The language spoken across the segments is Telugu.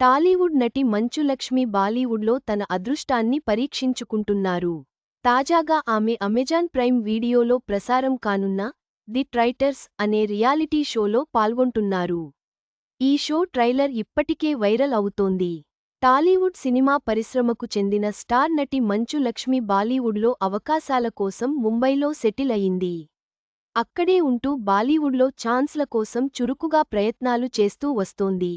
టాలీవుడ్ నటి మంచు లక్ష్మి బాలీవుడ్లో తన అదృష్టాన్ని పరీక్షించుకుంటున్నారు. తాజాగా ఆమె అమెజాన్ ప్రైమ్ వీడియోలో ప్రసారం కానున్న ది ట్రైటర్స్ అనే రియాలిటీ షోలో పాల్గొంటున్నారు. ఈ షో ట్రైలర్ ఇప్పటికే వైరల్ అవుతోంది. టాలీవుడ్ సినిమా పరిశ్రమకు చెందిన స్టార్ నటి మంచు లక్ష్మి బాలీవుడ్లో అవకాశాల కోసం ముంబైలో సెటిల్ అయింది. అక్కడే ఉంటూ బాలీవుడ్లో ఛాన్స్ల కోసం చురుకుగా ప్రయత్నాలు చేస్తూ వస్తోంది.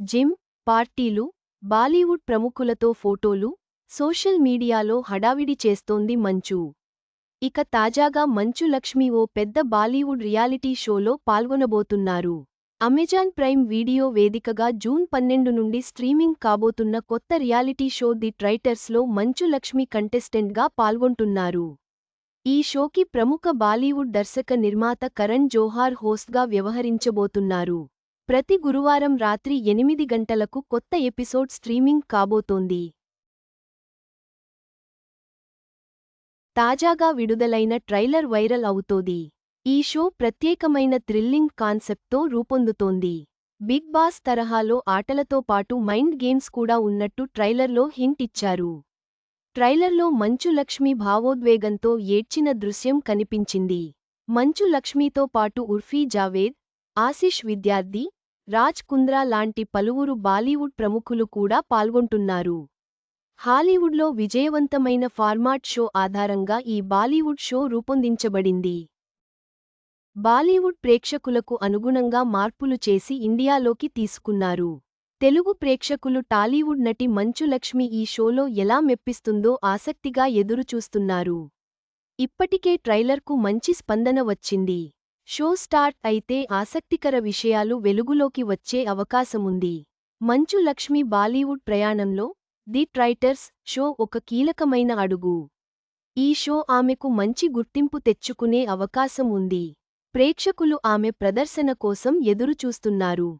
జిమ్ పార్టీలు బాలీవుడ్ ప్రముఖులతో ఫోటోలు సోషల్ మీడియాలో హడావిడి చేస్తోంది మంచు. ఇక తాజాగా మంచు లక్ష్మి ఓ పెద్ద బాలీవుడ్ రియాలిటీ షోలో పాల్గొనబోతున్నారు. అమెజాన్ ప్రైమ్ వీడియో వేదికగా జూన్ పన్నెండు నుండి స్ట్రీమింగ్ కాబోతున్న కొత్త reality show the ట్రైటర్స్లో Manchu Lakshmi కంటెస్టెంట్గా పాల్గొంటున్నారు. ఈ షోకి ప్రముఖ బాలీవుడ్ దర్శక నిర్మాత కరణ్ జోహార్ హోస్ట్గా వ్యవహరించబోతున్నారు. ప్రతి గురువారం రాత్రి ఎనిమిది గంటలకు కొత్త ఎపిసోడ్ స్ట్రీమింగ్ కాబోతోంది. తాజాగా విడుదలైన ట్రైలర్ వైరల్ అవుతోంది. ఈ షో ప్రత్యేకమైన థ్రిల్లింగ్ కాన్సెప్ట్తో రూపొందుతోంది. బిగ్ బాస్ తరహాలో ఆటలతో పాటు మైండ్ గేమ్స్ కూడా ఉన్నట్టు ట్రైలర్లో హింట్ ఇచ్చారు. ట్రైలర్లో మంచు లక్ష్మి భావోద్వేగంతో ఏడ్చిన దృశ్యం కనిపించింది. మంచు లక్ష్మితో పాటు ఉర్ఫీ జావేద్ ఆశిష్ విద్యార్థి రాజ్ కుంద్రా లాంటి పలువురు బాలీవుడ్ ప్రముఖులు కూడా పాల్గొంటున్నారు. హాలీవుడ్లో విజయవంతమైన ఫార్మాట్ షో ఆధారంగా ఈ బాలీవుడ్ షో రూపొందించబడింది. బాలీవుడ్ ప్రేక్షకులకు అనుగుణంగా మార్పులు చేసి ఇండియాలోకి తీసుకున్నారు. తెలుగు ప్రేక్షకులు టాలీవుడ్ నటి మంచు లక్ష్మి ఈ షోలో ఎలా మెప్పిస్తుందో ఆసక్తిగా ఎదురుచూస్తున్నారు. ఇప్పటికే ట్రైలర్కు మంచి స్పందన వచ్చింది. షో స్టార్ట్ అయితే ఆసక్తికర విషయాలు వెలుగులోకి వచ్చే అవకాశముంది. మంచు లక్ష్మి బాలీవుడ్ ప్రయాణంలో ది ట్రైటర్స్ షో ఒక కీలకమైన అడుగు. ఈ షో ఆమెకు మంచి గుర్తింపు తెచ్చుకునే అవకాశం ఉంది ప్రేక్షకులు ఆమె ప్రదర్శన కోసం ఎదురుచూస్తున్నారు.